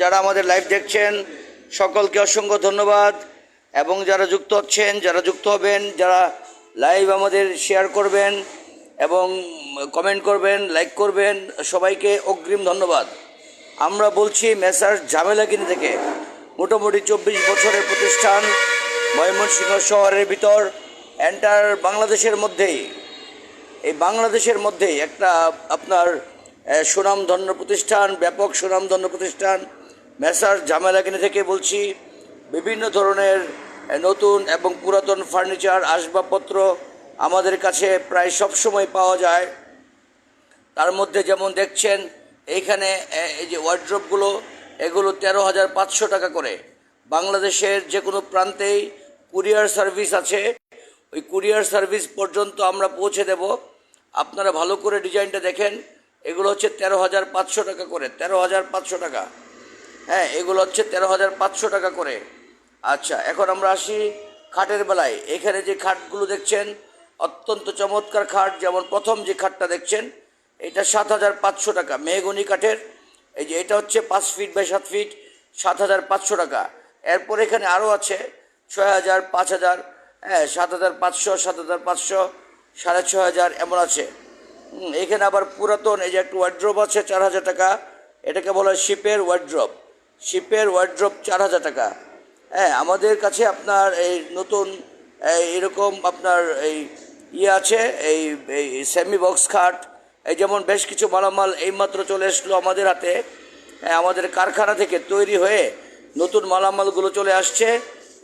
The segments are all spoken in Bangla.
যারা আমাদের লাইভ দেখছেন, সকলকে অসংখ্য ধন্যবাদ। এবং যারা যুক্ত হচ্ছেন, যারা যুক্ত হবেন, যারা লাইভ আমাদের শেয়ার করবেন এবং কমেন্ট করবেন লাইক করবেন, সবাইকে অগ্রিম ধন্যবাদ। আমরা বলছি মেসার ঝামেলাকিনি থেকে। মোটামুটি চব্বিশ বছরের প্রতিষ্ঠান ময়মনসিংহ শহরের ভিতর এন্টার বাংলাদেশের মধ্যেই। এই বাংলাদেশের মধ্যেই একটা আপনার সুনামধন্য প্রতিষ্ঠান, ব্যাপক সুনামধন্য প্রতিষ্ঠান। মেসার ঝামেলাকিনি থেকে বলছি, বিভিন্ন ধরনের নতুন এবং পুরাতন ফার্নিচার, আসবাবপত্র আমাদের কাছে প্রায় সব সময় পাওয়া যায়। তার মধ্যে যেমন দেখছেন এইখানে এই যে ওয়ার্ড্রপগুলো এগুলো তেরো হাজার পাঁচশো টাকা করে। বাংলাদেশের যে কোনো প্রান্তেই কুরিয়ার সার্ভিস আছে। ওই কুরিয়ার সার্ভিস পর্যন্ত আমরা পৌঁছে দেব। আপনারা ভালো করে ডিজাইনটা দেখেন। এগুলো হচ্ছে তেরো হাজার পাঁচশো টাকা করে, তেরো হাজার পাঁচশো টাকা। হ্যাঁ এগুলো হচ্ছে তেরো হাজার পাঁচশো টাকা করে। আচ্ছা এখন আমরা আসি খাটের বেলায়। এখানে যে খাটগুলো দেখছেন, অত্যন্ত চমৎকার খাট। যেমন প্রথম যে খাটটা দেখছেন, এটা সাত হাজার পাঁচশো টাকা, মেহগনি কাঠের। এই যে এটা হচ্ছে পাঁচ ফিট বাই সাত ফিট, সাত হাজার পাঁচশো টাকা। এরপর এখানে আরও আছে ছয় হাজার, পাঁচ হাজার হ্যাঁ সাত হাজার পাঁচশো, সাত হাজার পাঁচশো, সাড়ে ছ হাজার, এমন আছে। এখানে আবার পুরাতন, এই যে একটা ওয়ার্ড্রপ আছে, চার হাজার টাকা। এটাকে বলা হয় শিপের ওয়ার্ড্রপ শিপের ওয়ার্ড্রপ চার হাজার টাকা। হ্যাঁ আমাদের কাছে আপনার এই নতুন এরকম আপনার এই ইয়ে আছে এই এই সেমি বক্স খাট এই যেমন বেশ কিছু মালামাল এইমাত্র চলে এসলো আমাদের হাতে। হ্যাঁ, আমাদের কারখানা থেকে তৈরি হয়ে নতুন মালামালগুলো চলে আসছে।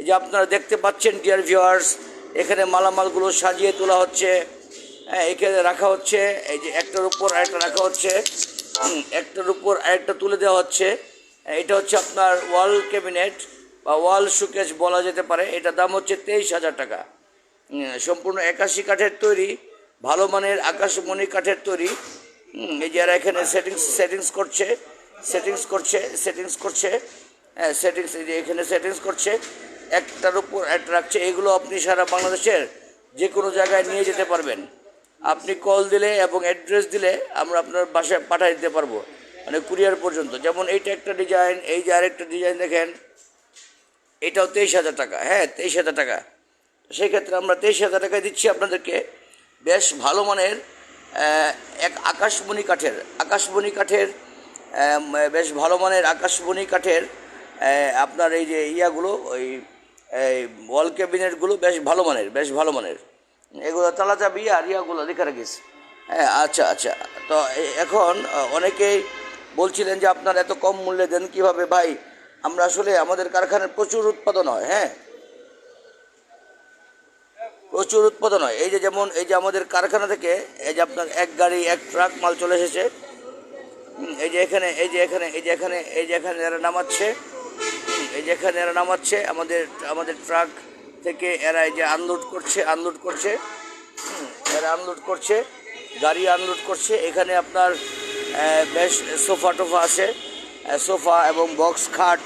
যে আপনারা দেখতে পাচ্ছেন ডিয়ার ভিউয়ার্স এখানে মালামালগুলো সাজিয়ে তোলা হচ্ছে। হ্যাঁ এখানে রাখা হচ্ছে এই যে একটার উপর আরেকটা রাখা হচ্ছে। একটার উপর আরেকটা তুলে দেওয়া হচ্ছে। এটা হচ্ছে আপনার ওয়াল ক্যাবিনেট বা ওয়াল সুকেশ বলা যেতে পারে। এটা দাম হচ্ছে তেইশ হাজার টাকা। সম্পূর্ণ একাশি কাঠের তৈরি, ভালো মানের আকাশমণি কাঠের তৈরি। এই যে এখানে সেটিংস সেটিংস করছে সেটিংস করছে সেটিংস করছে হ্যাঁ সেটিংস, এই যে এখানে সেটিংস করছে। একটার উপর একটা রাখছে। এগুলো আপনি সারা বাংলাদেশের যে কোনো জায়গায় নিয়ে যেতে পারবেন। আপনি কল দিলে এবং অ্যাড্রেস দিলে আমরা আপনার বাসায় পাঠিয়ে দিতে পারব। মানে কুরিয়ার পর্যন্ত। যেমন এইটা একটা ডিজাইন এই যে আরেকটা ডিজাইন দেখেন, এটাও তেইশ হাজার টাকা। হ্যাঁ তেইশ হাজার টাকা। সেক্ষেত্রে আমরা তেইশ হাজার টাকায় দিচ্ছি আপনাদেরকে বেশ ভালো মানের এক আকাশমণি কাঠের আকাশমণি কাঠের বেশ ভালো মানের আকাশমণি কাঠের আপনার এই যে ইয়াগুলো, ওই ওয়াল ক্যাবিনেটগুলো বেশ ভালো মানের, বেশ ভালো মানের। এগুলো তালা চাবি আর ইয়াগুলো লেখা রাখিস। হ্যাঁ আচ্ছা আচ্ছা। তো এখন অনেকেই বলছিলেন যে আপনার এত কম মূল্যে দেন কীভাবে? ভাই, আমরা আসলে আমাদের কারখানার প্রচুর উৎপাদন হয় হ্যাঁ? প্রচুর উৎপাদন হয়। এই যে যেমন, এই যে আমাদের কারখানা থেকে, এই যে আপনার এক গাড়ি, এক ট্রাক মাল চলে এসেছে এই যে এখানে, এই যে এখানে, এই যে এখানে, এই যে এখানে এরা নামাচ্ছে এই যে এখানে এরা নামাচ্ছে, আমাদের আমাদের ট্রাক থেকে এরা এই যে আনলোড করছে আনলোড করছে এরা আনলোড করছে, গাড়ি আনলোড করছে, এখানে আপনার বেশ, সোফা টোফা আছে। সোফা এবং বক্স খাট।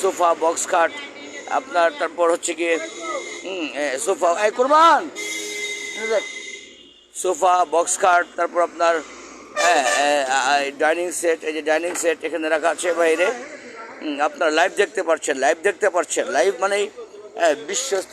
সোফা, বক্স খাট। আপনার তারপর হচ্ছে গিয়ে সোফা, এই কোরবান! সোফা, বক্স খাট, তারপর আপনার ডাইনিং সেট, এই যে ডাইনিং সেট এখানে রাখা আছে বাইরে। আপনার লাইভ দেখতে পাচ্ছেন লাইভ দেখতে পাচ্ছেন লাইভ মানেই বিশ্বস্ত